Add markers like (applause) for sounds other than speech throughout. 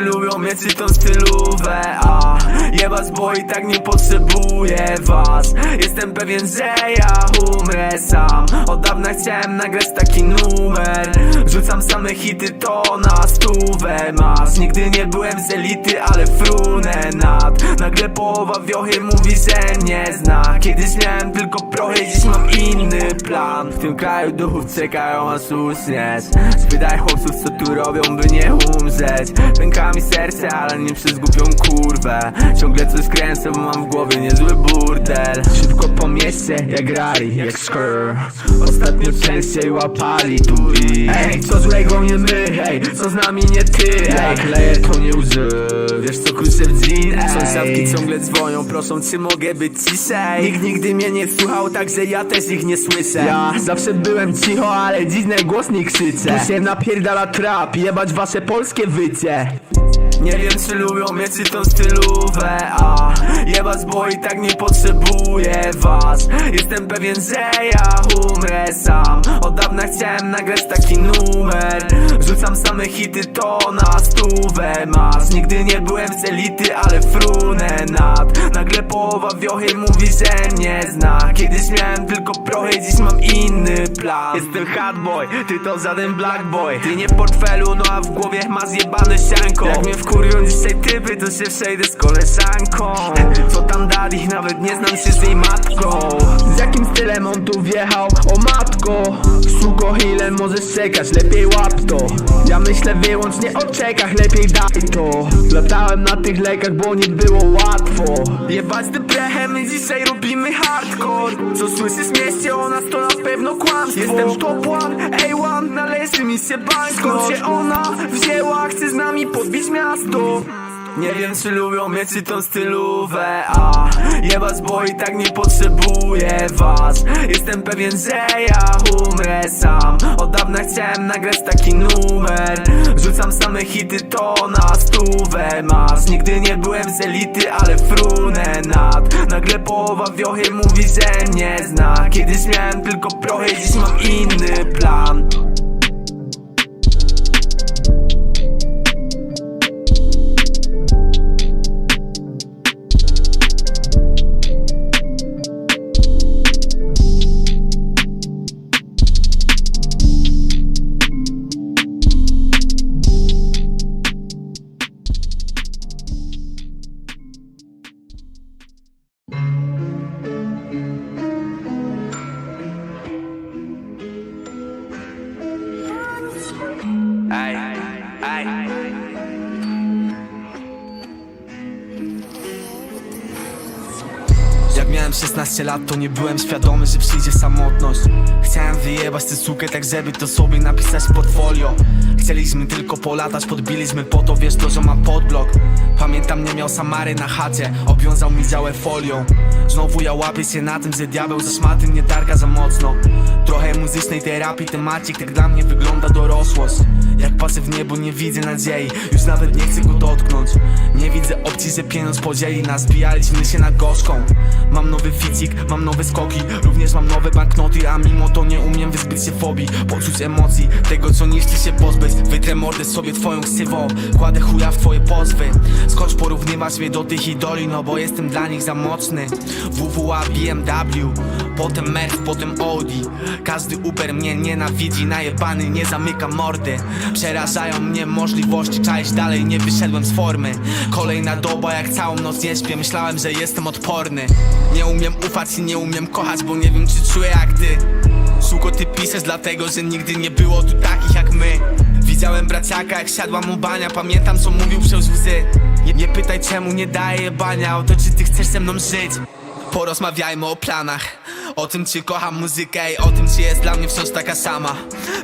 lubią czy tą stylówę A jebać, bo i tak nie potrzebuję was. Jestem pewien, że ja umrę sam. Od dawna chciałem nagrać taki numer. Rzucam same hity, to na stówę masz. Nigdy nie byłem z elity, ale frunę nad. Nagle połowa wiochy mówi, że mnie zna. Kiedyś miałem tylko prochy, dziś mam inny plan. W tym kraju duchów czekają aż usniesz. Spytaj chłopców co tu robią, by nie umrzeć. Pęka mi serce, ale nie przez głupią kurwę Ciągle coś kręcę, bo mam w głowie niezły burdel. Szybko po mieście, jak rari, jak skrr Ostatnio częściej łapali tu i Ej, co złego nie my, hej, co z nami nie ty Jak leje to nie łzy, wiesz co klucze w ej. Sąsiadki ciągle dzwonią, proszą czy mogę być ciszej? Nikt nigdy mnie nie słuchał, także ja też ich nie słyszę. Ja zawsze byłem cicho, ale dziś najgłośniej krzyczę. Tu się napierdala trap, jebać wasze polskie wycie nie wiem czy lubią mnie czy tą stylówę A jebać bo i tak nie potrzebuję was. Jestem pewien, że ja umrę sam. Od dawna chciałem nagrać taki numer. Rzucam same hity, to na stówę masz. Nigdy nie byłem z elity, ale frunę nad. Nagle połowa wiochy mówi, że mnie zna. Kiedyś miałem tylko prochy, dziś mam inny plan. Jestem hard boy, ty to żaden black boy. Ty nie w portfelu, no a w głowie masz jebane sianko. Jak mnie wkurwią dzisiaj typy, to się przejdę z koleżanką. Co tam dali, nawet nie znam się z jej matką. Z jakim stylem on tu wjechał, o matko. Suko, ile możesz czekać, lepiej łap to. Ja myślę wyłącznie o czekach, lepiej daj to. Latałem na tych lekach, bo nie było łatwo. Jebać te prechy, my dzisiaj robimy hardcore. Co słyszysz w mieście o nas, to na pewno kłamstwo. Jestem top one, A1, należy mi się bank Skąd się ona wzięła, chce z nami podbić miasto nie wiem czy lubią mnie czy tą stylówę. A jebać bo i tak nie potrzebuję was. Jestem pewien, że ja umrę sam. Od dawna chciałem nagrać taki numer. Rzucam same hity, to na stówę masz. Nigdy nie byłem z elity, ale frunę nad. Nagle połowa wiochy mówi, że mnie zna. Kiedyś miałem tylko prochy, dziś mam inny plan 15 lat to nie byłem świadomy, że przyjdzie samotność. Chciałem wyjebać tę sukę tak, żeby to sobie napisać portfolio. Chcieliśmy tylko polatać, podbiliśmy po to, wiesz to, że mam podblok. Pamiętam, nie miał Samary na chacie, obwiązał mi działę folią. Znowu ja łapię się na tym, że diabeł za szmaty mnie targa za mocno. Trochę muzycznej terapii, temacik tak dla mnie wygląda dorosłość. Jak patrzę w niebo, nie widzę nadziei, już nawet nie chcę go dotknąć. Nie widzę opcji, że pieniądz podzieli nas, się na gorzką. Mam nowy ficik, mam nowe skoki, również mam nowe banknoty A mimo to nie umiem wyzbyć się fobii, poczuć emocji Tego co nie chce się pozbyć, wytrę mordę sobie twoją ksywą. Kładę chuja w twoje pozwy, skocz porównywać mnie do tych idoli? No bo jestem dla nich za mocny. WWA, BMW, potem Merc, potem Audi. Każdy Uber mnie nienawidzi, najebany nie zamyka mordy Przerażają mnie możliwości, czaić dalej nie wyszedłem z formy. Kolejna doba jak całą noc nie śpię, myślałem, że jestem odporny. Nie umiem ufać i nie umiem kochać, bo nie wiem czy czuję jak ty. Suko ty piszesz dlatego, że nigdy nie było tu takich jak my. Widziałem braciaka jak siadła mu bania, pamiętam co mówił przez łzy. Nie, nie pytaj czemu nie daje bania, o to czy ty chcesz ze mną żyć? Porozmawiajmy o planach O tym czy kocham muzykę i o tym czy jest dla mnie wciąż taka sama.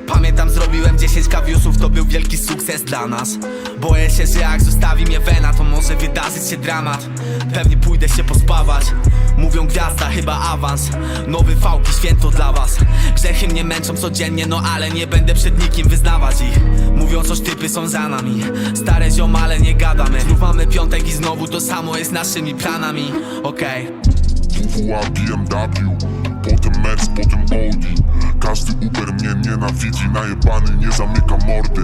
Pamiętam zrobiłem 10 kawiusów, to był wielki sukces dla nas. Boję się, że jak zostawi mnie wena to może wydarzyć się dramat. Pewnie pójdę się pospawać Mówią gwiazda, chyba awans. Nowy fałki, święto dla was. Grzechy mnie męczą codziennie, no ale nie będę przed nikim wyznawać ich. Mówią coś typy są za nami. Stare ziomale nie gadamy. Znów mamy piątek i znowu to samo jest naszymi planami. Okej. BMW, potem Merc, potem Audi Każdy Uber mnie nienawidzi, najebany nie zamyka mordy.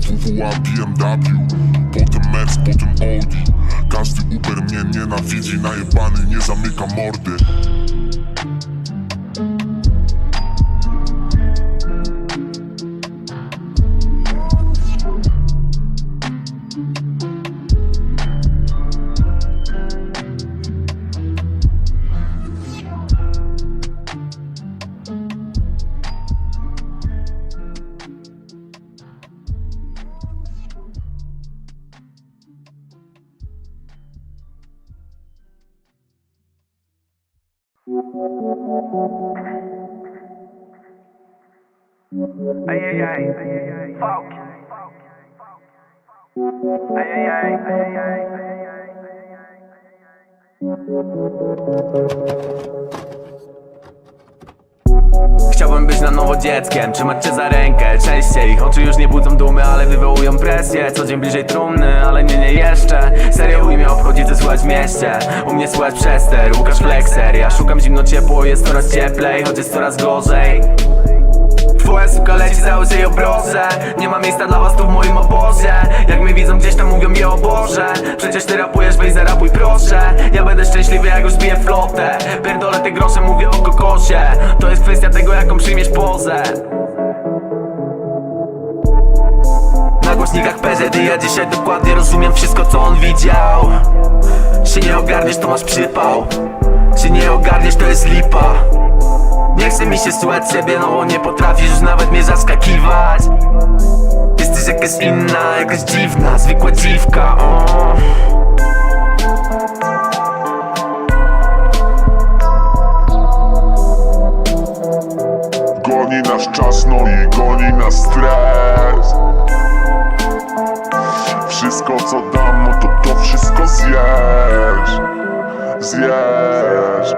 WWA, BMW, potem Merc, potem Audi Każdy Uber mnie nienawidzi, najebany nie zamyka mordy Ay, ay, ay, ay, ay, ay. Fuck. Ay, ay, ay, ay, ay, ay, ay, ay, ay, Chciałbym być na nowo dzieckiem, trzymać cię za rękę. Częściej, ich oczy już nie budzą dumy, ale wywołują presję. Co dzień bliżej trumny, ale nie, nie jeszcze. Serio chuj mnie obchodzi, co słychać w mieście. U mnie słychać przester, Łukasz Flexer. Ja szukam zimno ciepło, jest coraz cieplej, choć jest coraz gorzej Twoja suka leci za łzy i obrozę. Nie ma miejsca dla was tu w moim obozie. Jak mnie widzą gdzieś tam mówią mi o Boże. Przecież ty rapujesz, weź zarapuj proszę. Ja będę szczęśliwy jak już zbiję flotę. Pierdolę te grosze, mówię o kokosie. To jest kwestia tego jaką przyjmiesz pozę. Na głośnikach PZD ja dzisiaj dokładnie rozumiem wszystko co on widział. Się nie ogarniesz to masz przypał. Się nie ogarniesz to jest lipa nie chce mi się słuchać ciebie, no bo nie potrafisz już nawet mnie zaskakiwać. Jesteś jakaś inna, jakaś dziwna, zwykła dziwka, o. Goni nas czas, no i goni nas stres. Wszystko co dam, no to to wszystko zjesz. Zjesz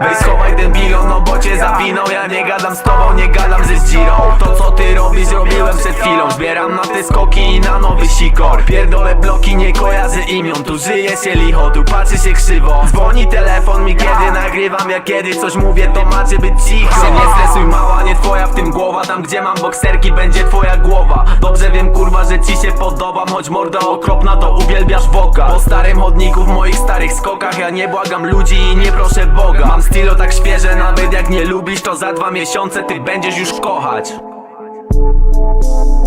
Weź schowaj ten bilion, no bo cię zawinął Ja nie gadam z tobą, nie gadam ze zdzirą. To co ty robisz, robiłem przed chwilą. Zbieram na te skoki i na nowy sikor. Pierdolę bloki, nie imion Tu żyje się licho, tu patrzy się krzywo. Dzwoni telefon mi kiedy nagrywam Ja kiedy coś mówię, to macie być cicho. Się nie stresuj mała, nie twoja w tym głowa. Tam gdzie mam bokserki, będzie twoja głowa. Dobrze wiem kurwa, że ci się podobam Choć morda okropna, to uwielbiasz woka Po starym chodniku w moich starych skokach Ja nie błagam ludzi i nie proszę Boga. Mam stylo tak świeże, nawet jak nie lubisz To za dwa miesiące ty będziesz już kochać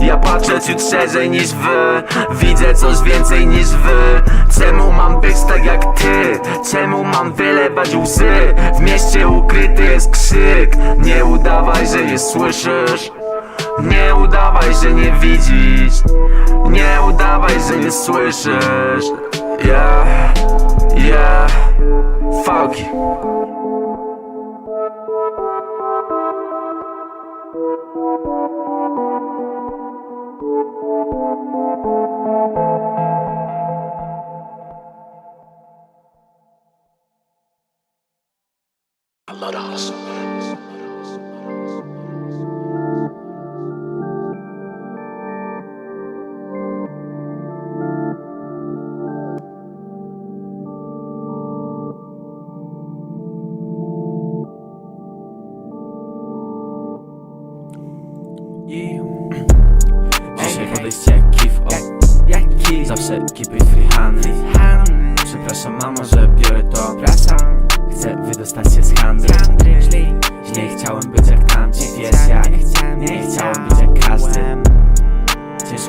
ja patrzę ciut szerzej niż wy. Widzę coś więcej niż wy. Czemu mam być tak jak ty? Czemu mam wylewać łzy? W mieście ukryty jest krzyk. Nie udawaj, że nie słyszysz. Nie udawaj, że nie widzisz. Nie udawaj, że nie słyszysz. Yeah, yeah. Fuck you. A lot of hustle.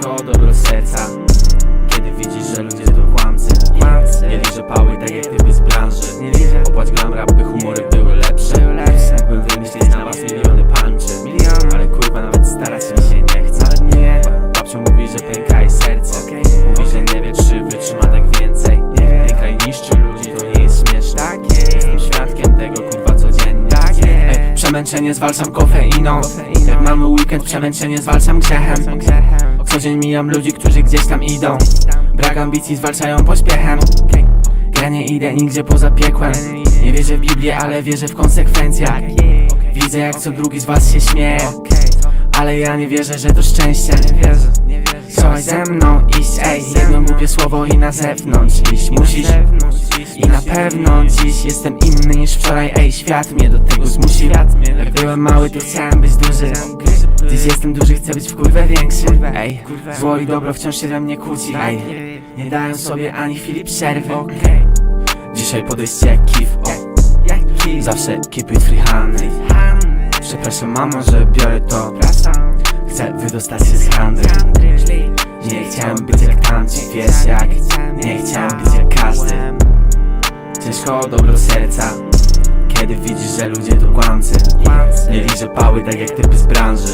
Ciężko o dobro serca. Kiedy widzisz, że ludzie to kłamcy Nie liczę pały tak jak typy z branży. Opłać gram rap, by humory były lepsze. Mógłbym wymyślić na was miliony punczy Ale kurwa nawet starać mi się nie chce Babcia mówi, że pęka jej serce. Mówi, że nie wie czy wytrzyma tak więcej. Pęka i niszczy ludzi, to nie jest śmieszne. Jestem świadkiem tego kurwa codziennie. Ej, Przemęczenie zwalczam kofeiną. Jak mamy weekend, przemęczenie zwalczam grzechem Co dzień mijam ludzi, którzy gdzieś tam idą. Brak ambicji zwalczają pośpiechem. Ja nie idę nigdzie poza piekłem. Nie wierzę w Biblię, ale wierzę w konsekwencjach Widzę jak co drugi z was się śmieje. Ale ja nie wierzę, że to szczęście. Chciałaś ze mną iść, ej. Jedno głupie słowo i na zewnątrz iść musisz. I na pewno dziś jestem inny niż wczoraj, ej. Świat mnie do tego zmusił. Jak byłem mały, to chciałem być duży Dziś jestem duży, chcę być w kurwę większy. Ej, zło i dobro wciąż się we mnie kłóci. Ej, nie dają sobie ani chwili przerwy. Dzisiaj podejście jak kif, o. Zawsze keep it free handed Przepraszam mamo, że biorę to. Chcę wydostać się z handry Nie chciałem być jak tamci, wiesz jak? Nie chciałem być jak każdy. Ciężko o dobro serca Kiedy widzisz, że ludzie to kłamcy? Nie liżę pały tak jak typy z branży.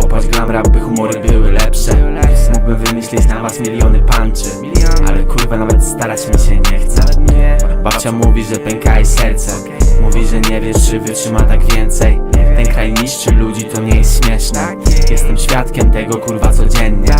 Popatrz gram rap, by humory były lepsze. Mógłbym wymyślić na was miliony punczy Ale kurwa nawet starać mi się nie chce Babcia mówi, że pęka jej serce. Mówi, że nie wiesz, czy wytrzyma tak więcej. Ten kraj niszczy ludzi, to nie jest śmieszne. Jestem świadkiem tego kurwa codziennie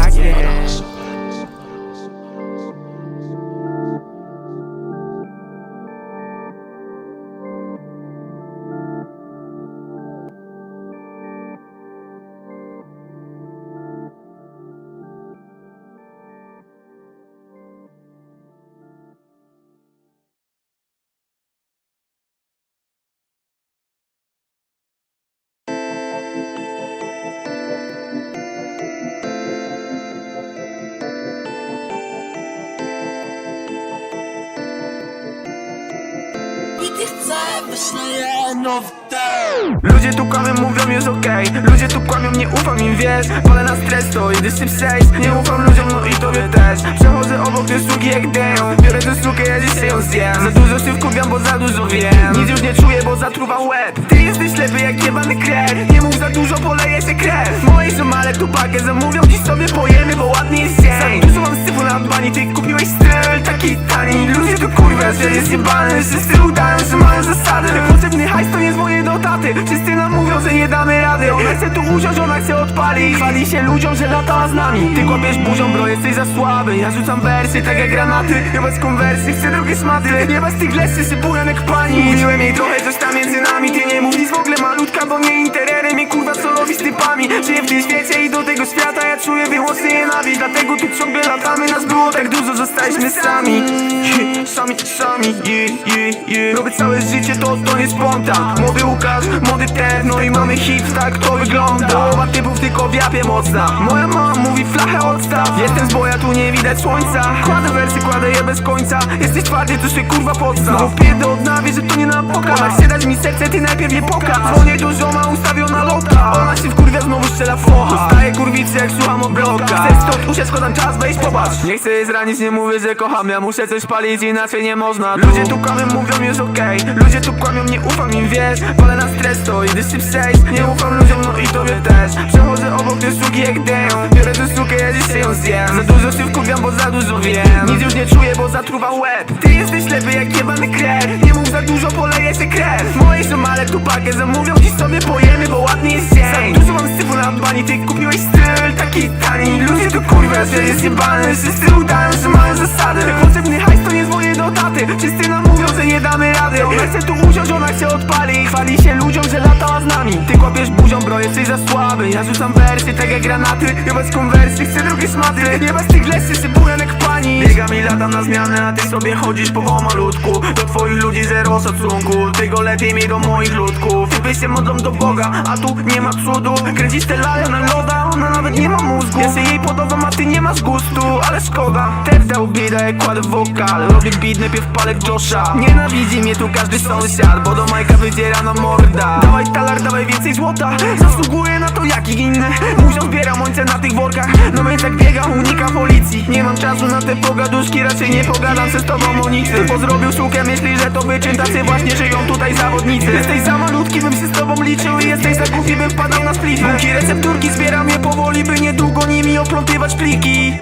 tu wiesz Palę na stres, to idę szybciej przejść. Nie ufam ludziom, no i tobie też. Przechodzę obok tej sztuki jak deją Biorę tę sztukę, ja dzisiaj ją zjem. Za dużo się wkurwiam, bo za dużo wiem. Nic już nie czuję, bo zatruwam łeb. Ty jesteś ślepy jak jebany kret Nie mów za dużo, poleje się krew. Moje zumale tu pakę zamówią Dziś sobie pojemy, bo ładnie jest dzień. Za dużo mam na bani, ty kupiłeś styl taki tani. Ludzie tu kurwa, że jest jebany Wszyscy udają, że mają zasady. Potrzebny hajs to nie jest moje do taty Wszyscy nam mówią, że nie damy rady. Ona chce tu usiąść, ona chce odpalić Chwali się ludziom, że latała z nami. Ty kłapiesz buzią, bro, jesteś za słaby. Ja rzucam wersy, tak jak granaty Nie bez konwersji, chcę drugie szmaty Nie bez tych lesy, sypuję jak pani. Mówiłem jej trochę coś tam między nami. Ty nie mów nic w ogóle malutka, bo nie interere Mnie kurwa co robi z typami. Żyję w tym świecie i do tego świata Ja czuję wyłącznie nienawiść. Dlatego tu ciągle latamy Nas było tak dużo, zostaliśmy sami (laughs) Sami, sami, yeah, yeah, yeah Robię całe życie, to, to nie spontan Młody Łukasz, młody Ted No i mamy hit, tak to wygląda. Połowa typów tylko w japie mocna. Moja mama mówi flachę odstaw. Jestem z boja, tu nie widać słońca. Kładę wersy, kładę je bez końca. Jesteś twardy, to się kurwa podstaw. Znowu pierdę od nawie, że to nie na pokaz. Ona chce dać mi serce, ty najpierw je pokaż. Dzwonię do zioma, ustawiona lotka. Ona się wkurwia, znowu strzela focha. Dostaję kurwicy, jak słucham o bloka Chcę stąd uciec, składam czas, weź popatrz. Nie chcę jej zranić, nie mówię, że kocham. Ja muszę coś palić, inaczej nie można. Ludzie tu kłamią, mówią jest okej. Ludzie tu kłamią, nie ufam im, wiesz. Palę na stres, to idę szybciej przejść. Nie ufam ludziom, no i tobie też. Przechodzę obok tej sztuki jak deją Biorę tę sztukę, ja dzisiaj ją zjem. Za dużo się wkurwiam, bo za dużo wiem. Nic już nie czuję, bo zatruwam łeb. Ty jesteś ślepy jak jebany kret Nie mów za dużo, poleje się krew. Moje zomale tu pakę zamówią Dziś sobie pojemy, bo ładnie jest dzień. Za dużo mam syfu na bani, ty kupiłeś styl taki tani. Ludzie tu kurwa, że jest jebany Wszyscy jesteś za słaby. Ja rzucam wersy, tak jak granaty. Ja bez konwersji, chcę drugie szmaty Nie bez tych lesy, sypuję jak pani Biegam i latam na zmianę, a ty sobie chodzisz po malutku Do twoich ludzi zero szacunku. Go lepiej mi do moich ludków. Typy się modlą do Boga, a tu nie ma cudu. Kręcisz te lale na loda, ona nawet nie ma mózgu. Ja się jej podobam, a ty nie masz gustu, ale szkoda Też dał jak kładę wokal. Robię beat, najpierw palę Josha. Nienawidzi mnie tu każdy sąsiad Bo do Majka wydziera na morda. Dawaj talar, dawaj więcej złota. Zasługuję na to jak i inne. Muzią zbieram mońce na tych workach. No więc jak biegam, unikam policji. Nie mam czasu na te pogaduszki Raczej nie pogadam se z tobą o nic Bo zrobił sztukę, myśli, że to wyczyn Tacy właśnie żyją tutaj zawodnicy. Jesteś za malutki, bym się z tobą liczył I jesteś za głupi, bym wpadał na splify Buki recepturki zbieram je powoli, by niedługo nimi oplątywać pliki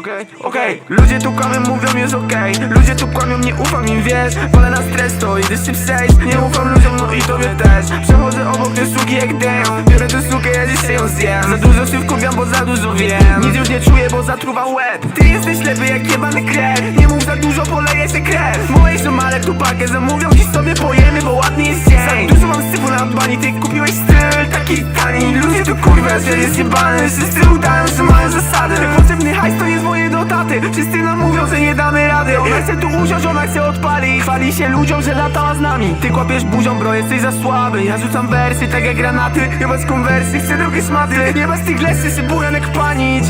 Okej, okej, okej Ludzie tu kłamią, mówią jest okej. Ludzie tu kłamią, nie ufam im, wiesz. Palę na stres, to idę szybciej przejść Nie ufam ludziom, no i tobie też. Przechodzę obok tej sztuki jak deją Biorę tę sztukę, ja dzisiaj ją zjem. Za dużo się wkurwiam, bo za dużo wiem. Nic już nie czuję, bo zatruwam łeb. Ty jesteś ślepy jak jebany kret Nie mów za dużo, poleję leje się krew. Moje ziomale tu pakę zamówią Dziś sobie pojemy, bo ładny jest dzień. Za dużo mam syfu na dbani, ty kupiłeś styl taki tani. Ludzie tu kurwa, że jest jebany Wszyscy udają, że mają zasady. Potrzebny hajs to jest moje do taty Wszyscy nam mówią, że nie damy rady. Ona chce tu usiąść, ona chce odpalić. Chwali się ludziom, że latała z nami. Ty kłapiesz buzią, bro, jesteś za słaby. Ja rzucam wersy, tak jak granaty. Nie bez konwersji, chcę drugie szmaty. Nie bez tych lesy, sybuję jak panić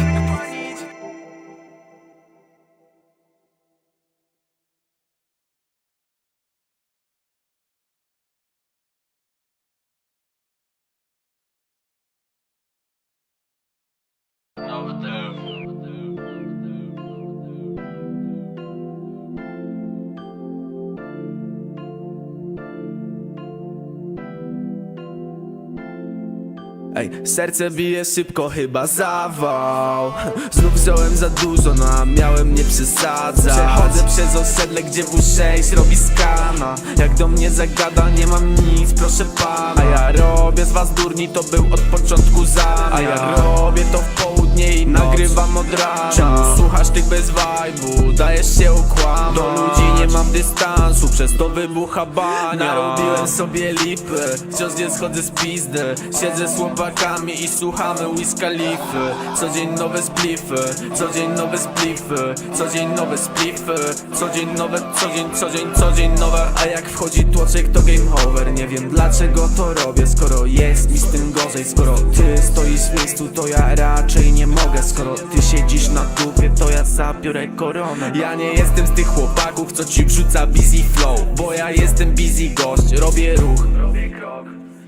serce bije szybko, chyba zawał. Znów wziąłem za dużo, no a miałem nie przesadzać. Przechodzę przez osiedle, gdzie W6 robi skana. Jak do mnie zagada, nie mam nic, proszę pana. A ja robię z was durni, to był od początku za A ja robię to w południe i nagrywam od rana. Czemu słuchasz tych bez vibe'u, dajesz się okłamać Do ludzi nie mam dystansu, przez to wybucha bania. Narobiłem sobie lipy, wciąż nie schodzę z pizdy. Siedzę z chłopakami i słuchamy Wiz Khalify. Co dzień nowe splify, co dzień nowe splify Co dzień nowe splify, co dzień nowe, co dzień, co dzień, co dzień nowe. A jak wchodzi tłoczek to game over. Nie wiem dlaczego to robię, skoro jest mi z tym gorzej Skoro ty stoisz w miejscu to ja raczej nie mogę. Skoro ty siedzisz na dupie to ja zabiorę koronę. Ja nie jestem z tych chłopaków co ci wrzuca busy flow Bo ja jestem busy gość, robię ruch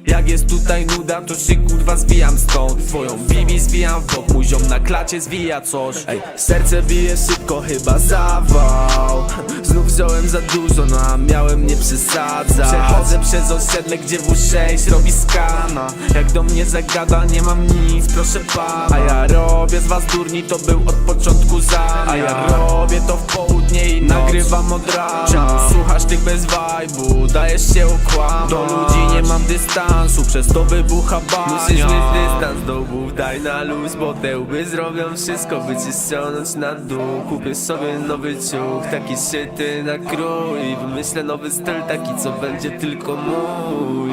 jak jest tutaj nuda, to się kurwa zwijam stąd. Twoją bibi zwijam w bok, mój ziom na klacie zwija coś. Ej, serce bije szybko, chyba zawał. Znów wziąłem za dużo, no a miałem nie przesadzać. Przechodzę przez osiedle, gdzie W6 robi skana. Jak do mnie zagada, nie mam nic, proszę pana. A ja robię z was durni, to był od początku za A ja robię to w południe i nagrywam od rana. Czemu słuchasz tych bez vibe'u, dajesz się okłamać Do ludzi nie mam dystansu, przez to wybucha bania. Musisz mieć dystans do łbów, daj na luz Bo te łby zrobią wszystko, by cię ściągnąć na dół. Kupię sobie nowy ciuch, taki szyty na krój. Wymyślę nowy styl, taki co będzie tylko mój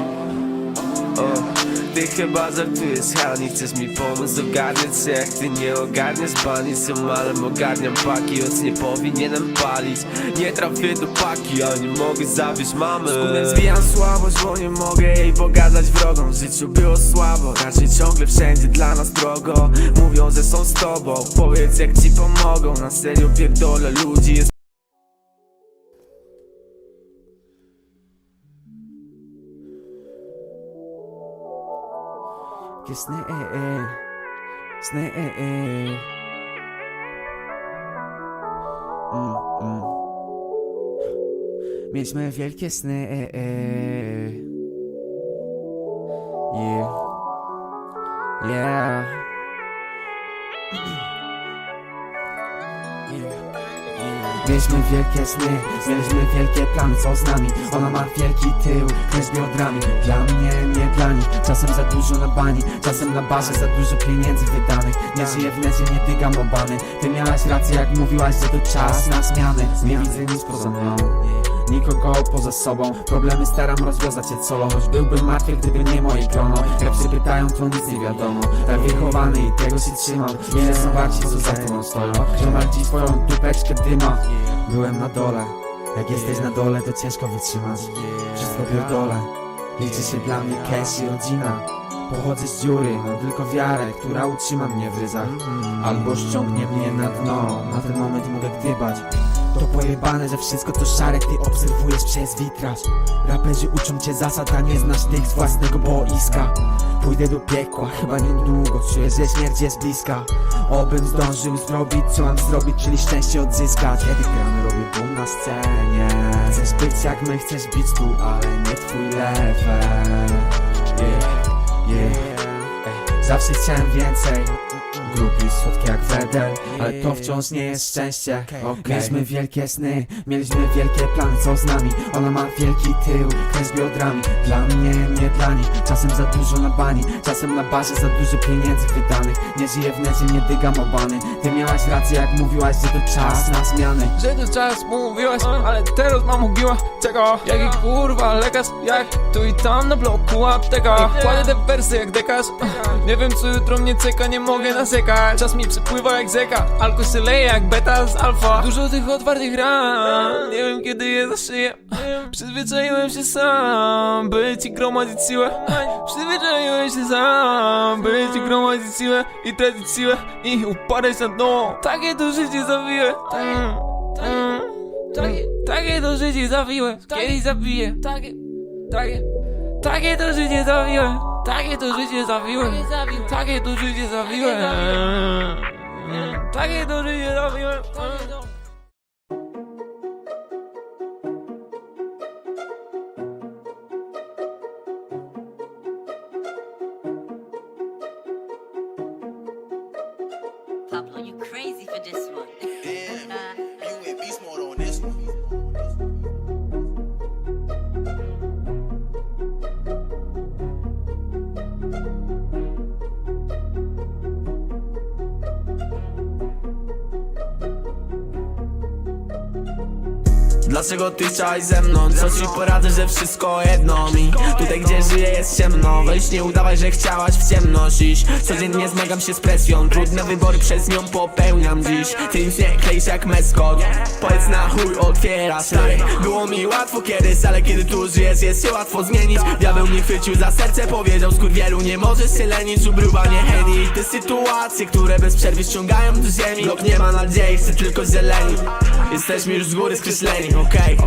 Ty chyba żartujesz, Hani, chcesz mi pomóc ogarniać się Jak ty nie ogarniasz bani ale ogarniam paki Choć nie powinienem palić. Nie trafię do paki, a nie mogę zawieść mamy. Skórę zwijam słabość, bo nie mogę jej pogadać wrogom W życiu było słabo, raczej ciągle wszędzie dla nas drogo. Mówią, że są z tobą, powiedz jak ci pomogą. Na serio pierdolę ludzi, jest Jakie sny, e, e. Sny, e, e. Mm. Mieliśmy wielkie sny. Yeah. Yeah. Mieliśmy wielkie sny, mieliśmy wielkie plany, co z nami. Ona ma wielki tył, też biodrami. Dla mnie, nie dla nich, czasem za dużo na bani Czasem na barze za dużo pieniędzy wydanych. Nie żyję w necie, nie dygam obany. Ty miałaś rację jak mówiłaś, że to czas na zmiany. Nie widzę nic poza mną Nikogo poza sobą. Problemy staram rozwiązać je solo. Choć byłbym martwy, gdyby nie moje grono. Jak przypytają, to nic nie wiadomo. Tak wychowany i tego się trzymam. Ile są bardziej, co za tobą stoją. Ziomal ci twoją dupeczkę dyma Byłem na dole. Jak jesteś na dole, to ciężko wytrzymać Wszystko pierdolę. Liczy się dla mnie cash i rodzina. Pochodzę z dziury, mam tylko wiarę, która utrzyma mnie w ryzach. Albo ściągnie mnie na dno, na ten moment mogę gdybać To pojebane, że wszystko to szare, ty obserwujesz przez witraż. Raperzy uczą cię zasad, a nie znasz tych z własnego boiska. Pójdę do piekła, chyba niedługo, czuję, że śmierć jest bliska. Obym zdążył zrobić, co mam zrobić, czyli szczęście odzyskać. Kiedy gramy, robię boom na scenie. Chcesz być jak my, chcesz być tu, ale nie twój level. Yeah, yeah. Zawsze chciałem więcej lubisz słodkie jak Wedel Ale to wciąż nie jest szczęście. Mieliśmy wielkie sny, mieliśmy wielkie plany Co z nami? Ona ma wielki tył, kręć biodrami. Dla mnie, nie dla niej Czasem za dużo na bani Czasem na barze za dużo pieniędzy wydanych. Nie żyję w necie, nie dygam obany. Ty miałaś rację jak mówiłaś, że to czas na zmiany. Że to czas mówiłaś, ale teraz mam ugiła Czego? Jaki kurwa lekarz, jak tu i tam na bloku apteka. Kładę te wersy jak dekarz Nie wiem co jutro mnie czeka, nie mogę nasekać Czas mi przypływa jak zeka, alko się leje jak beta z alfa. Dużo tych otwartych ran, nie wiem kiedy je zaszyję. Przyzwyczaiłem się sam, by ci gromadzić siłę. Przyzwyczaiłem się sam, by ci gromadzić siłę I tracić siłę i upadać na dno. Takie to życie zawiłe mm. Mm, takie, takie to życie zawiłe, kiedyś zabiję. Takie, takie, takie to życie zawiłe Takie to życie zawiłe Takie to życie zawiłe Mm, Takie to życie zawiłe Dlaczego ty chciałaś ze mną? Co ci poradzę, że wszystko jedno mi? Tutaj gdzie żyję jest ciemno. Weź nie udawaj, że chciałaś w ciemność iść. Codziennie zmagam się z presją. Trudne wybory przez nią popełniam dziś. Ty nic nie kleisz jak meskot. Powiedz na chuj otwiera stary Było mi łatwo kiedyś, ale kiedy tu żyjesz jest się łatwo zmienić. Diabeł mnie chwycił za serce, powiedział wielu Nie możesz się lenić, ubruwa nie heni te sytuacje, które bez przerwy ściągają do ziemi. Blok nie ma nadziei, chce tylko zieleni Jesteśmy już z góry skreśleni, okej.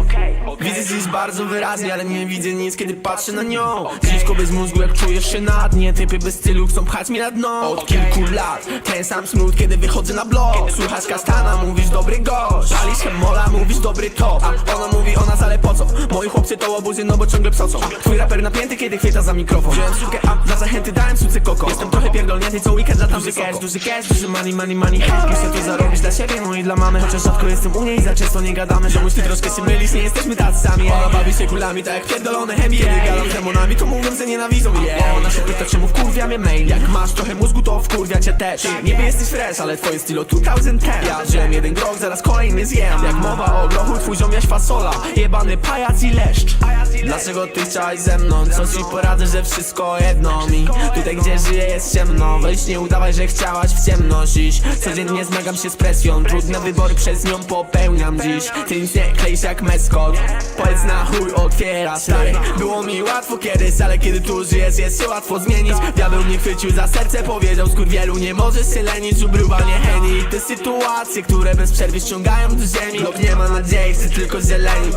Widzę dziś bardzo wyraźnie, ale nie widzę nic, kiedy patrzę na nią. Dziwko bez mózgu, jak czujesz się na dnie. Typy bez stylu chcą pchać mnie na dno. Od kilku lat, ten sam smród, kiedy wychodzę na blok. Słuchasz kastana, mówisz dobry gość. Palisz hemola, mówisz dobry top. A ona mówi o nas, ale po co? Moi chłopcy to łobuzy, no bo ciągle psocą. Twój raper napięty, kiedy chwyta za mikrofon. Wziąłem sukę, a dla zachęty dałem suce koko. Jestem trochę pierdolnięty, co weekend latam duży cash, duży cash, duży money, money, money. Muszę to zarobić dla siebie, no i dla mamy. Chociaż rzadko jestem u niej za często nie gadamy Ziomuś, ty troszkę się mylisz, nie jesteśmy tacy sami. Ona bawi się kulami, tak jak pierdolone chemie. Kiedy z demonami, to mówią, że nienawidzą yeah. Ona się pyta, czemu wkurwia mnie mail Jak masz trochę mózgu, to wkurwia cię też. Ty niby jesteś fresh, ale twoje stylo 2010 Ja wziąłem jeden grog, zaraz kolejny zjem. Jak mowa o grochu, twój ziom jaś fasola. Jebany pajac i leszcz. Dlaczego ty chciałaś ze mną? Co ci poradzę, że wszystko jedno mi? Tutaj gdzie żyję jest ciemno. Weź nie udawaj, że chciałaś w ciemność iść Codziennie zmagam się z presją. Trudne wybory przez nią popełniam dziś. Ty nic nie kleisz jak meskot. Powiedz na chuj otwiera stary Było mi łatwo kiedyś, ale kiedy tu żyjesz jest się łatwo zmienić. Diabeł mnie chwycił za serce, powiedział skurwielu Nie możesz się lenić, ubruwanie heni I te sytuacje, które bez przerwy ściągają do ziemi. Blok nie ma nadziei, chce tylko zieleni.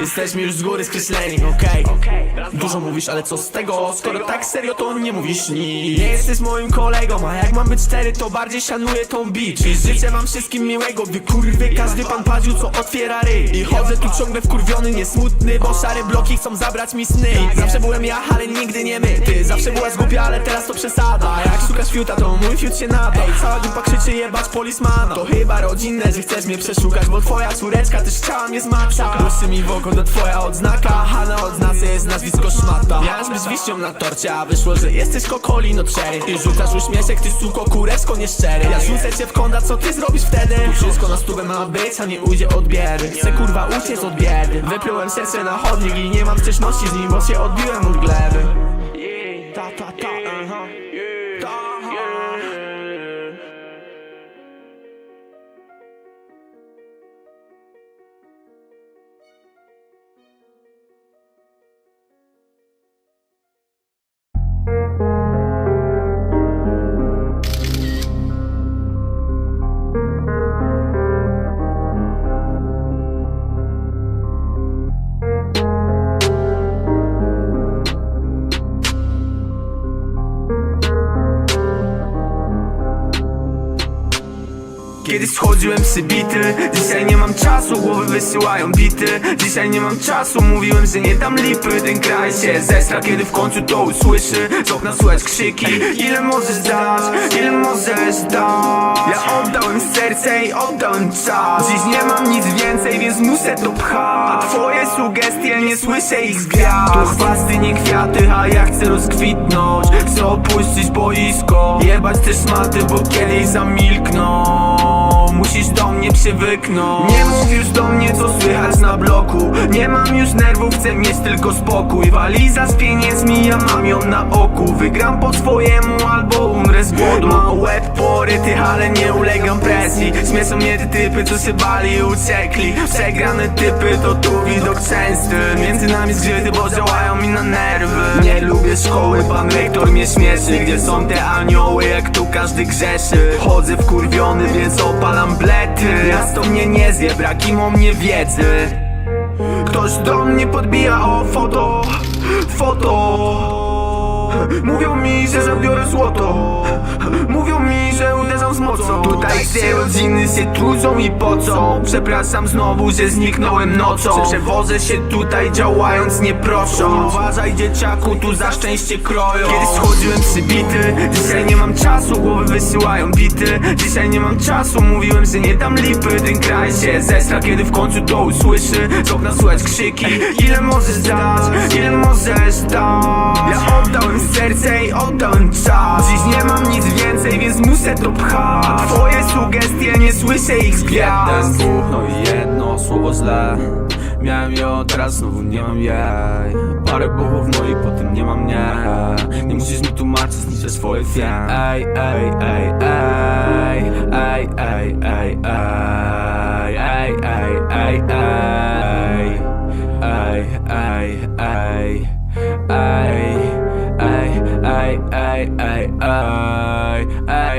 Jesteśmy już z góry skreśleni, okej. Dużo mówisz, ale co z tego? Skoro tak serio, to nie mówisz nic. Nie jesteś moim kolegą, a jak mam być cztery, to bardziej szanuję tą beach I życzę wam wszystkim miłego, wy kurwy Każdy pan padził, co otwiera ryj. I chodzę tu ciągle wkurwiony, nie smutny Bo szare bloki chcą zabrać mi sny. Zawsze byłem ja, ale nigdy nie my. Ty zawsze byłaś głupia, ale teraz to przesada. Jak szukasz fiuta, to mój fiut się nada. Ej, cała grupa krzyczy jebać polismana. To chyba rodzinne, że chcesz mnie przeszukać Bo twoja córeczka też chciała mnie zmaczać Błyszczy mi w oko, to twoja odznaka. A na odznace jest nazwisko szmata. Miałaś być wiścią na torcie, a wyszło, że jesteś kokolino cherry Ty rzucasz uśmieszek, ty suko kureczko nieszczery. Ja rzucę cię w konda, co ty zrobisz wtedy? Tu wszystko na stówę ma być, a nie ujdzie od biedy. Chcę kurwa uciec od biedy. Wyplułem serce na chodnik i nie mam styczności z nim, bo się odbiłem od gleby Kiedyś schodziłem przybity Dzisiaj nie mam czasu, głowy wysyłają bity. Dzisiaj nie mam czasu, mówiłem, że nie dam lipy. Ten kraj się zesra, kiedy w końcu to usłyszy. Z okna słychać krzyki. Ile możesz dać, ile możesz dać? Ja oddałem serce i oddałem czas. Dziś nie mam nic więcej, więc muszę to pchać. A twoje sugestie, nie słyszę ich z gwiazd. Tu chwasty, nie kwiaty, a ja chcę rozkwitnąć. Chcę opuścić boisko Jebać te szmaty, bo kiedyś zamilkną Musisz do mnie przywyknąć. Nie mów już do mnie co słychać na bloku. Nie mam już nerwów, chcę mieć tylko spokój. Waliza z pieniędzmi, ja mam ją na oku. Wygram po swojemu albo umrę z głodu. Mam łeb poryty, ale nie ulegam presji. Śmieszą mnie te typy, co się bali i uciekli. Przegrane typy to tu widok częsty. Między nami zgrzyty, bo działają mi na nerwy. Nie lubię szkoły, pan rektor mnie śmieszy. Gdzie są te anioły, jak tu każdy grzeszy? Chodzę wkurwiony, więc opalam blety Miasto mnie nie zje, brak im o mnie wiedzy. Ktoś do mnie podbija o foto Foto. Mówią mi, że zabiorę złoto. Mówią mi, że uderzam z mocą. Tutaj te rodziny się trudzą i pocą. Przepraszam znowu, że zniknąłem nocą. Że przewodzę się tutaj działając nie proszą Uważaj dzieciaku, tu za szczęście kroją. Kiedyś schodziłem przybity Dzisiaj nie mam czasu, głowy wysyłają bity. Dzisiaj nie mam czasu, mówiłem, że nie dam lipy. Ten kraj się zesra, kiedy w końcu to usłyszy. Z okna słychać krzyki Ile możesz dać, ile możesz dać? Ja oddałem serce i oddałem czas. Dziś nie mam nic więcej, więc muszę to pchać A twoje sugestie, nie słyszę ich z gwiazd no i jedno słowo źle Miałem ją, teraz znowu nie mam jej Parę buchów, no i po tym nie mam mnie Nie musisz mi tłumaczyć, niczego swoje wiem Ej, ej, ej, ej Ej, ej, ej, ej Ej, ej, ej, ej Ej, ej, ej Ej, ej, ej, ej, ej, ej